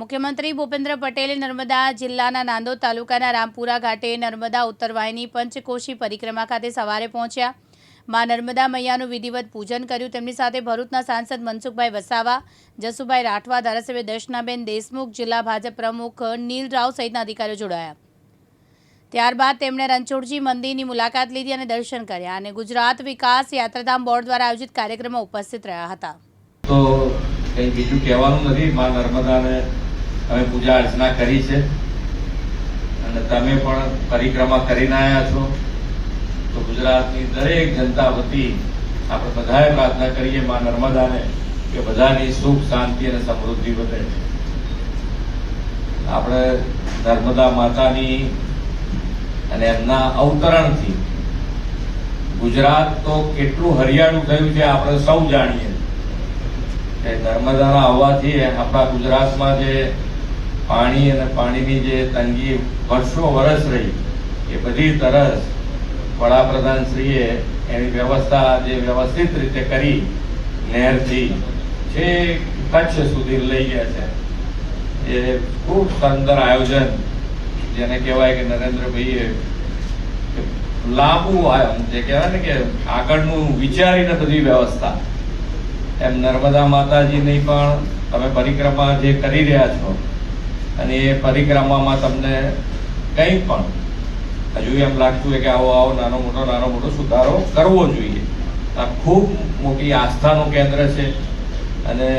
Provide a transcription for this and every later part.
મુખ્યમંત્રી ભૂપેન્દ્ર પટેલે નર્મદા જિલ્લાના નાંદોદ તાલુકાના રામપુરા ઘાટે નર્મદા ઉત્તરવાહિની પંચકોશી પરિક્રમા ખાતે સવારે પહોંચ્યા. માં નર્મદા મૈયાનું વિધિવત પૂજન કર્યું. તેમની સાથે ભરૂચના સાંસદ મનસુખભાઈ વસાવા, જસુભાઈ રાઠવા, ધારાસભ્ય દર્શનાબેન દેશમુખ, જિલ્લા ભાજપ પ્રમુખ નીલ રાવ સહિતના અધિકારીઓ જોડાયા. ત્યારબાદ તેમણે રણછોડજી મંદિરની મુલાકાત લીધી અને દર્શન કર્યા અને ગુજરાત વિકાસ યાત્રાધામ બોર્ડ દ્વારા આયોજિત કાર્યક્રમમાં ઉપસ્થિત રહ્યા હતા. તો કંઈ બીજું કહેવાનું નથી. માં નર્મદાને અમે પૂજા અર્ચના કરી છે અને તમે પણ પરિક્રમા કરીને આવ્યા છો, તો ગુજરાતની દરેક જનતા વતી આપણે બધાએ પ્રાર્થના કરીએ મા નર્મદાને કે બધાની સુખ, શાંતિ અને સમૃદ્ધિ વધે. આપણે નર્મદા માતાની અને એમના અવતરણથી ગુજરાત તો કેટલું હરિયાળું થયું છે આપણે સૌ જાણીએ. નર્મદાના આવવાથી આપણા ગુજરાતમાં જે પાણી અને પાણીની જે તંગી વર્ષો વર્ષ રહી, એ બધી તરસ વડાપ્રધાનશ્રીએ એની વ્યવસ્થા જે વ્યવસ્થિત રીતે કરી, નહેરથી છે કચ્છ સુધી લઈ ગયા છે. એ ખૂબ સુંદર આયોજન, જેને કહેવાય કે નરેન્દ્રભાઈએ લાંબુ જે કહેવાય ને કે આગળનું વિચારીને બધી વ્યવસ્થા. એમ નર્મદા માતાજીની પણ તમે પરિક્રમા જે કરી રહ્યા છો અને એ પરિક્રમામાં તમને કંઈ પણ હજુ એમ લાગતું હોય કે આવો આવો, નાનો મોટો નાનો મોટો સુધારો કરવો જોઈએ. આ ખૂબ મોટી આસ્થાનું કેન્દ્ર છે અને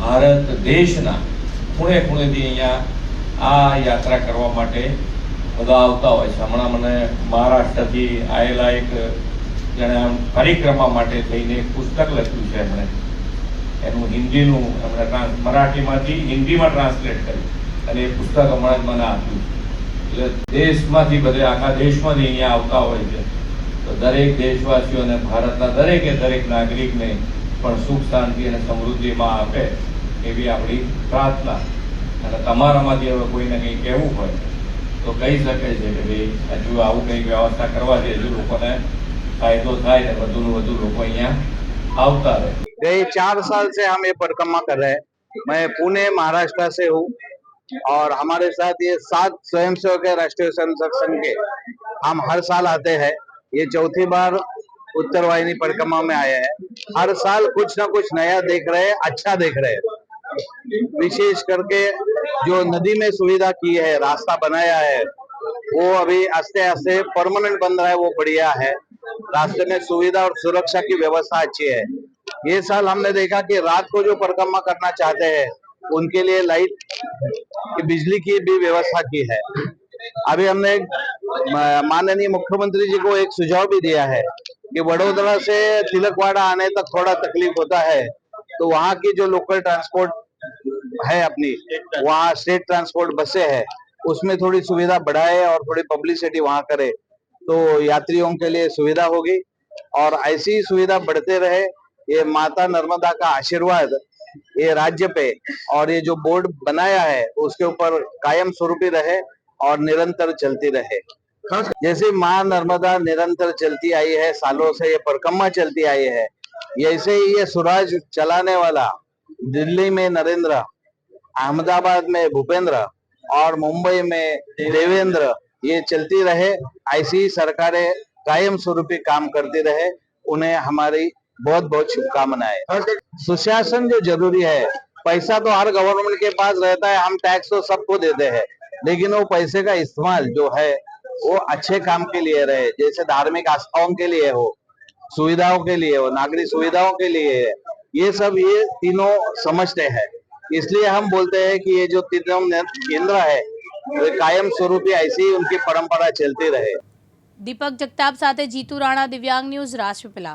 ભારત દેશના ખૂણે ખૂણેથી અહીંયા આ યાત્રા કરવા માટે બધા આવતા હોય છે. હમણાં મને મહારાષ્ટ્રથી આવેલા એક જેણે આમ પરિક્રમા માટે થઈને એક પુસ્તક લખ્યું છે એમણે. એનું હિન્દીનું એમણે મરાઠીમાંથી હિન્દીમાં ટ્રાન્સલેટ કર્યું. અને એ પુસ્તક હમણાં જ મને આપ્યું એટલે દેશમાંથી બધે આખા દેશમાંથી અહીંયા આવતા હોય છે તો દરેક દેશવાસીઓને ભારતના દરેકે દરેક નાગરિકને પણ સુખ શાંતિ અને સમૃદ્ધિમાં આપે એવી આપણી પ્રાર્થના અને તમારામાંથી હવે કોઈને કંઈ કહેવું હોય તો કહી શકે છે કે ભાઈ હજુ આવું કંઈ વ્યવસ્થા કરવાથી હજુ લોકોને ફાયદો થાય ને વધુ ને વધુ લોકો અહીંયા આવતા રહે गए चार साल से हम ये परिक्रमा कर रहे हैं मैं पुणे महाराष्ट्र से हूँ और हमारे साथ ये सात स्वयं सेवक है राष्ट्रीय स्वयंसेवक संघ के। हम हर साल आते हैं। ये चौथी बार उत्तर वाहिनी परिक्रमा में आए हैं। हर साल कुछ ना कुछ नया देख रहे हैं अच्छा देख रहे हैं। विशेष करके जो नदी में सुविधा की है, रास्ता बनाया है, वो अभी आस्ते आस्ते परमानेंट बन रहा है, वो बढ़िया है। रास्ते में सुविधा और सुरक्षा की व्यवस्था अच्छी है। ये साल हमने देखा कि रात को जो परिक्रमा करना चाहते हैं, उनके लिए लाइट की बिजली की भी व्यवस्था की है। अभी हमने माननीय मुख्यमंत्री जी को एक सुझाव भी दिया है कि वडोदरा से तिलकवाड़ा आने तक थोड़ा तकलीफ़ होता है तो वहाँ की जो लोकल ट्रांसपोर्ट है अपनी, वहाँ स्टेट ट्रांसपोर्ट बसें है, उसमें थोड़ी सुविधा बढ़ाए और थोड़ी पब्लिसिटी वहाँ करे तो यात्रियों के लिए सुविधा होगी। और ऐसी सुविधा बढ़ते रहे, ये माता नर्मदा का आशीर्वाद ये राज्य पे और ये जो बोर्ड बनाया है, उसके ऊपर कायम स्वरूपी रहे और निरंतर चलती रहे। जैसे माँ नर्मदा निरंतर चलती आई है, सालों से ये परिक्रमा चलती आई है ऐसे ही ये स्वराज चलाने वाला दिल्ली में नरेंद्र, अहमदाबाद में भूपेंद्र और मुंबई में देवेंद्र, ये चलती रहे। ऐसी सरकारें कायम स्वरूपी काम करती रहे, उन्हें हमारी बहुत बहुत शुभकामनाएं सुशासन जो जरूरी है पैसा तो हर गवर्नमेंट के पास रहता है हम टैक्स तो सबको देते हैं लेकिन वो पैसे का इस्तेमाल जो है वो अच्छे काम के लिए रहे जैसे धार्मिक आस्थाओं के लिए हो सुविधाओं के लिए हो नागरिक सुविधाओं के लिए है ये सब ये तीनों समझते हैं इसलिए हम बोलते हैं कि ये जो तीनों न- केंद्र है वो कायम स्वरूपी ऐसी ही उनकी परंपरा चलती रहे દીપક જગતાપ સાથે જીતુ રાણા દિવ્યાંગ ન્યૂઝ રાજપીપલા